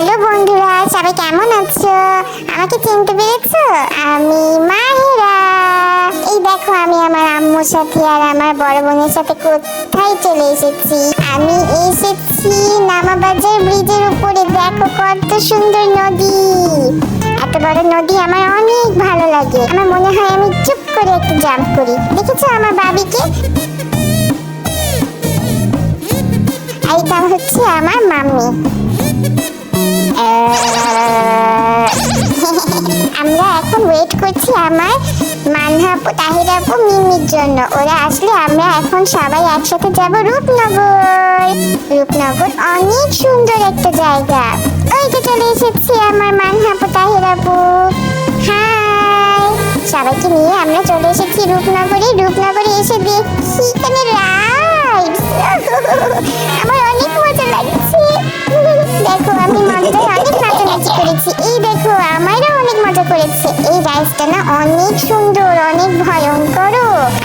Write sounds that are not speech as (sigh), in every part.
Hello বন্ধুরা, সবাই কেমন আছো? আমাকে চিনতে পেরেছ? আমি মাহিরা। এই দেখো, আমি আমার আম্মুর সাথে আর আমার বড় বোনের সাথে কোথায় চলে এসেছি? আমি এসেছি নামাবাজার ব্রিজের উপরে। দেখো কত সুন্দর নদী। এত বড় নদী আমার অনেক ভালো লাগে। আমার মনে হয় আমি চুপ করে একটু জাম্প করি। দেখেছ আমার বাবিকে? এইটা হচ্ছে আমার মাম্মি। আমরা এখন ওয়েট করছি আমার মানহাপু, তাহিরাপু, মিমির জন্য। ওরা আসলে আমরা এখন সবাই একসাথে যাব রূপনগর। রূপনগর অনেক সুন্দর একটা জায়গা। ওই তো চলে এসেছি আমার মানহাপু, তাহিরাপু। হাই সবাইকে নিয়ে আমরা চলে এসেছি রূপনগরে। রূপনগরে করেছে না, অনেক সুন্দর, অনেক ভয়ঙ্কর।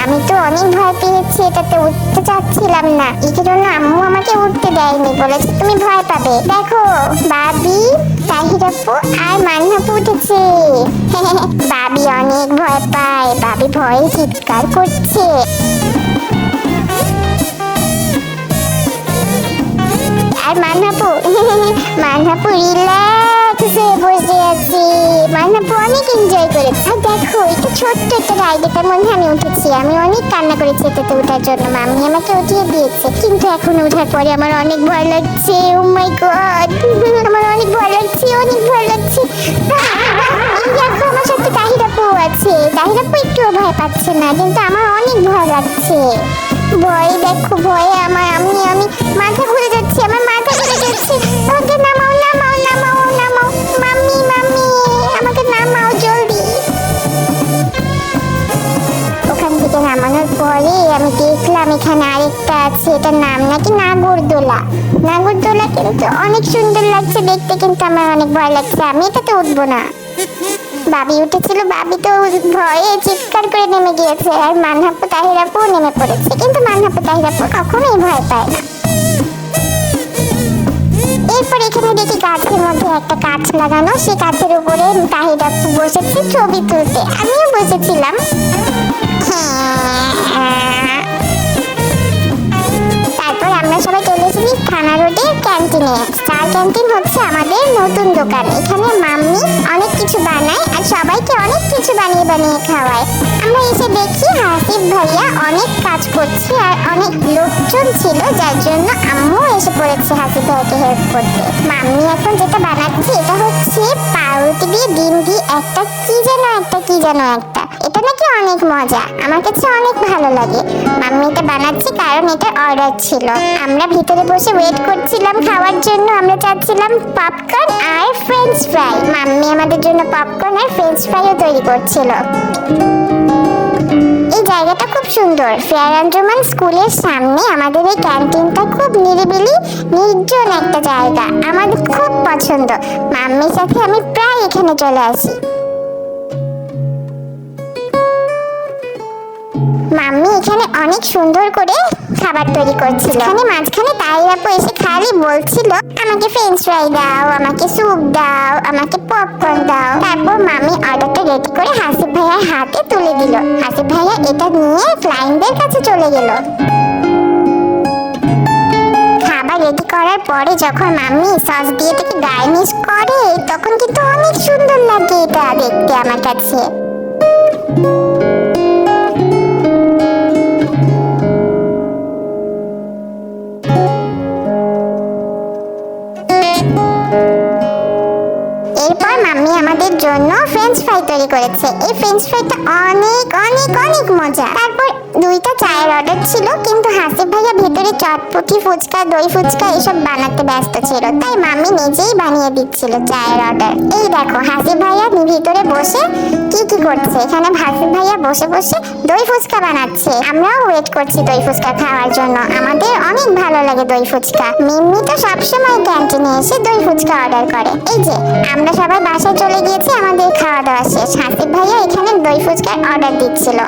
আমি তো অনেক ভয় পেয়েছি, এটাতে উঠতে চাচ্ছিলাম না। এই জন্য আম্মু আমাকে উঠতে দেয়নি, বলেছে তুমি ভয় পাবে। দেখো, বাবি, তাহিরাপু আর মান্নাপু উঠেছে। (laughs) বাবি অনেক ভয় পায়, বাবি ভয়ে চিৎকার করছে। আর মান্নাপু (laughs) মান্নাপু রিল্যাক্স হয়ে বসে আছি মান্নাপু অনেক এনজয় করেছে। আর দেখো এটা ছোট্ট একটা রাইড এটার মধ্যে আমি উঠেছি। আমি অনেক কান্না করেছি এটাতে ওঠার জন্য। মামি আমাকে উঠিয়ে দিয়েছে, কিন্তু এখন ওঠার পরে আমার অনেক ভয় লাগছে। ও মাই গড আমার অনেক ভয় লাগছে, অনেক ভয় লাগছে। দেখো আমার সাথে তাহিরাপু আছে। তাহিরাপু একটুও ভয় পাচ্ছে না, কিন্তু আমার অনেক ভয় লাগছে। ভয়, দেখো, ভয়ে আমার, আমি আমি থেকে নামানোর পরে। আমি দেখলাম এখানে আরেকটা আছে, এটার নাম নাকি নাগরদোলা। নাগরদোলা কিন্তু অনেক সুন্দর লাগছে, দেখতে কিন্তু আমার অনেক ভয় লাগছে। আমি এটাতে উঠবো না। বাবি উঠেছিল, বাবি তো ভয়ে চিৎকার করে নেমে গিয়েছে। আর মানহাপু তাহিরাপু নেমে পড়েছে। কিন্তু মানহাপু তাহিরাপু কখনোই ভয় পায় না। এরপর এখানে দেখি গাছের মধ্যে একটা কাঠ লাগানো। সেই কাঠের উপরে তাহিরাপু বসেছে ছবি তুলতে। আমিও বসেছিলাম। তারপর আমরা সবাই চলে এসেছি থানা রোডের ক্যান্টিনে। স্টার ক্যান্টিন হচ্ছে আমাদের নতুন দোকান। এখানে মাম্মি অনেক কিছু বানায় আর সবাইকে অনেক কিছু বানিয়ে বানিয়ে খাওয়ায়। আমরা এসে দেখি হাসিফ ভাইয়া অনেক কাজ করছে আর অনেক লোকজন ছিল, যার জন্য আম্মু এসে পড়েছে হাসিফ ভাইকে হেল্প করতে। মাম্মি এখন যেটা বানাচ্ছে, এটা হচ্ছে পাউরুটি দিয়ে ডিম দিয়ে একটা কি যেন, একটা কি যেন একটা এটা নাকি অনেক মজা? আমার কাছে অনেক ভালো লাগে। মাম্মি এটা বানাচ্ছে কারণ এটা অর্ডার ছিল। আমরা ভিতরে বসে ওয়েট করছিলাম খাওয়ার জন্য। আমরা চাচ্ছিলাম পপকর্ন আর ফ্রেঞ্চ ফ্রাই মাম্মি আমাদের জন্য পপকর্ন আর ফ্রেঞ্চ ফ্রাইও তৈরি করছিল। এই জায়গাটা খুব সুন্দর। ফেয়ার আঞ্জুমান স্কুলের সামনে আমাদের এই ক্যান্টিনটা খুব নিরিবিলি, নির্জন একটা জায়গা। আমাদের খুব পছন্দ। মাম্মির সাথে আমি প্রায় এখানে চলে আসি। মাম্মি এখানে অনেক সুন্দর করে খাবার তৈরি করছিল। এখানে মাঝখানে তাইরাপু এসে খালি বলছিল, আমাকে ফ্রেঞ্চ ফ্রাই দাও, আমাকে স্যুপ দাও, আমাকে পপকর্ন দাও। তারপর মাম্মি অর্ডারটা রেডি করে হাসিফ ভাইয়ার হাতে তুলে দিল। হাসিফ ভাইয়া এটা নিয়ে ক্লায়েন্টদের কাছে চলে গেল। খাবার রেডি করার পরে যখন মাম্মি সস দিয়ে এটাকে গার্নিশ করে, তখন কিন্তু অনেক সুন্দর লাগে এটা দেখতে আমার কাছে। এরপর মাম্মি আমাদের জন্য ফ্রেঞ্চ ফ্রাই তৈরি করেছে। এই ফ্রেঞ্চ ফ্রাইটা অনেক অনেক অনেক মজা। তারপর দুইটা চায়ের অর্ডার ছিল, কিন্তু ভাইয়া ভেতরে চটপটি ফুচকা, দই ফুচকা এসব বানাতে ব্যস্ত ছিল। তাই মাম্মি নিজেই বানিয়ে দিচ্ছিল চায়ের অর্ডার এই দেখো হাসিফ ভাইয়া ভিতরে বসে কি কি করছে? এখানে হাসিফ ভাইয়া বসে বসে দই ফুচকা বানাচ্ছে। আমরাও ওয়েট করছি দই ফুচকা খাওয়ার জন্য। আমাদের অনেক ভালো লাগে দই ফুচকা। মিম্মি তো সবসময় ক্যান্টিনে এসে দই ফুচকা অর্ডার করে। এই যে, আমরা সবাই বাসায় চলে গিয়েছি, আমাদের খাওয়া দাওয়া শেষ। হাসিফ ভাইয়া এখানে দই ফুচকার অর্ডার দিচ্ছিল।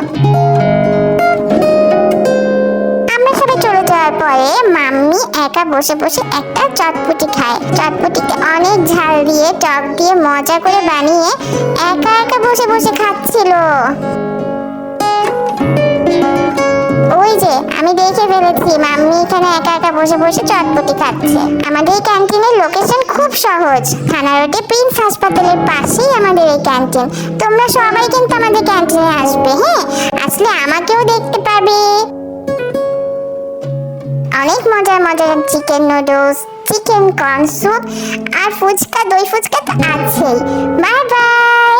পরে মাম্মি একা বসে বসে একটা চটপটি খায়। চটপটিতে অনেক ঝাল দিয়ে টক দিয়ে মজা করে বানিয়ে একা একা বসে বসে খাচ্ছিল। ওই যে, আমি দেখে ফেলেছি, মাম্মি এখানে একা একা বসে বসে চটপটি খাচ্ছে। আমাদের এই ক্যান্টিনের লোকেশন খুব সহজ। থানারোডে প্রিন্স হাসপাতালের পাশেই আমাদের এই ক্যান্টিন। তোমরা সবাই কিন্তু আমাদের ক্যান্টিনে আসবে হ্যাঁ? আসলে আমাকেও দেখতে পাবে। অনেক মজার মজার chicken noodles chicken corn soup আর ফুচকা, দই ফুচকা তো আছেই। Bye bye